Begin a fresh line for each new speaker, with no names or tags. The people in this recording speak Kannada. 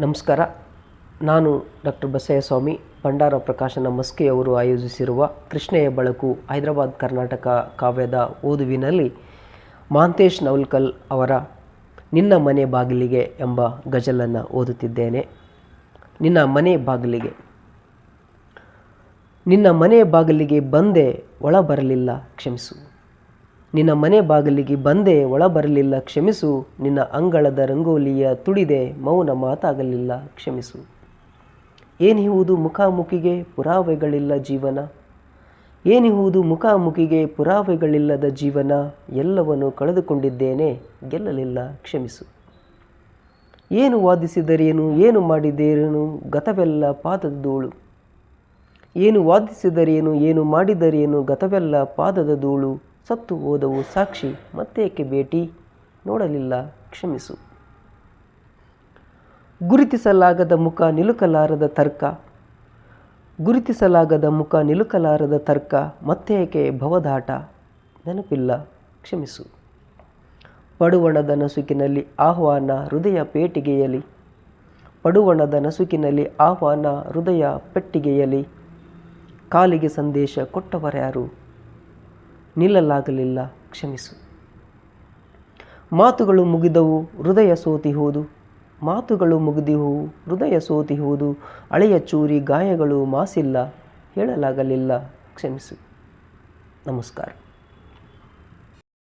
ನಮಸ್ಕಾರ. ನಾನು ಡಾಕ್ಟರ್ ಬಸಯ್ಯಸ್ವಾಮಿ ಭಂಡಾರ ಪ್ರಕಾಶನ ಮಸ್ಕೆಯವರು ಆಯೋಜಿಸಿರುವ ಕೃಷ್ಣೆಯ ಬಳಕು ಹೈದರಾಬಾದ್ ಕರ್ನಾಟಕ ಕಾವ್ಯದ ಓದುವಿನಲ್ಲಿ ಮಾಂತೇಶ್ ನವಲ್ಕಲ್ ಅವರ ನಿನ್ನ ಮನೆ ಬಾಗಿಲಿಗೆ ಎಂಬ ಗಜಲನ್ನು ಓದುತ್ತಿದ್ದೇನೆ. ನಿನ್ನ ಮನೆ ಬಾಗಿಲಿಗೆ. ನಿನ್ನ ಮನೆ ಬಾಗಿಲಿಗೆ ಬಂದೆ ಒಳ ಬರಲಿಲ್ಲ ಕ್ಷಮಿಸು. ನಿನ್ನ ಮನೆ ಬಾಗಿಲಿಗೆ ಬಂದೆ ಒಳ ಬರಲಿಲ್ಲ ಕ್ಷಮಿಸು. ನಿನ್ನ ಅಂಗಳದ ರಂಗೋಲಿಯ ತುಡಿದೆ, ಮೌನ ಮಾತಾಗಲಿಲ್ಲ, ಕ್ಷಮಿಸು. ಏನಿಹುವುದು ಮುಖಾಮುಖಿಗೆ ಪುರಾವೆಗಳಿಲ್ಲ ಜೀವನ? ಏನಿಹುವುದು ಮುಖಾಮುಖಿಗೆ ಪುರಾವೆಗಳಿಲ್ಲದ ಜೀವನ? ಎಲ್ಲವನ್ನು ಕಳೆದುಕೊಂಡಿದ್ದೇನೆ, ಗೆಲ್ಲಲಿಲ್ಲ, ಕ್ಷಮಿಸು. ಏನು ವಾದಿಸಿದರೇನು, ಏನು ಮಾಡಿದರೇನು, ಗತವೆಲ್ಲ ಪಾದದ ಧೂಳು ಏನು ವಾದಿಸಿದರೇನು, ಏನು ಮಾಡಿದರೇನು, ಗತವೆಲ್ಲ ಪಾದದ ಧೂಳು. ಸತ್ತು ಹೋದವು ಸಾಕ್ಷಿ, ಮತ್ತೇಕೆ ಭೇಟಿ? ನೋಡಲಿಲ್ಲ, ಕ್ಷಮಿಸು. ಗುರುತಿಸಲಾಗದ ಮುಖ ನಿಲುಕಲಾರದ ತರ್ಕ. ಗುರುತಿಸಲಾಗದ ಮುಖ ನಿಲುಕಲಾರದ ತರ್ಕ, ಮತ್ತೇಕೆ ಭವದಾಟ? ನೆನಪಿಲ್ಲ, ಕ್ಷಮಿಸು. ಪಡುವಣದ ನಸುಕಿನಲ್ಲಿ ಆಹ್ವಾನ ಹೃದಯ ಪೇಟಿಗೆಯಲಿ. ಪಡುವಣದ ನಸುಕಿನಲ್ಲಿ ಆಹ್ವಾನ ಹೃದಯ ಪೆಟ್ಟಿಗೆಯಲಿ. ಕಾಲಿಗೆ ಸಂದೇಶ ಕೊಟ್ಟವರ್ಯಾರು? ನಿಲ್ಲಲಾಗಲಿಲ್ಲ, ಕ್ಷಮಿಸು. ಮಾತುಗಳು ಮುಗಿದವು, ಹೃದಯ ಸೋತಿಹುದು ಮಾತುಗಳು ಮುಗಿದಿವು, ಹೃದಯ ಸೋತಿಹುದು ಹಳೆಯ ಚೂರಿ ಗಾಯಗಳು ಮಾಸಿಲ್ಲ, ಹೇಳಲಾಗಲಿಲ್ಲ, ಕ್ಷಮಿಸು. ನಮಸ್ಕಾರ.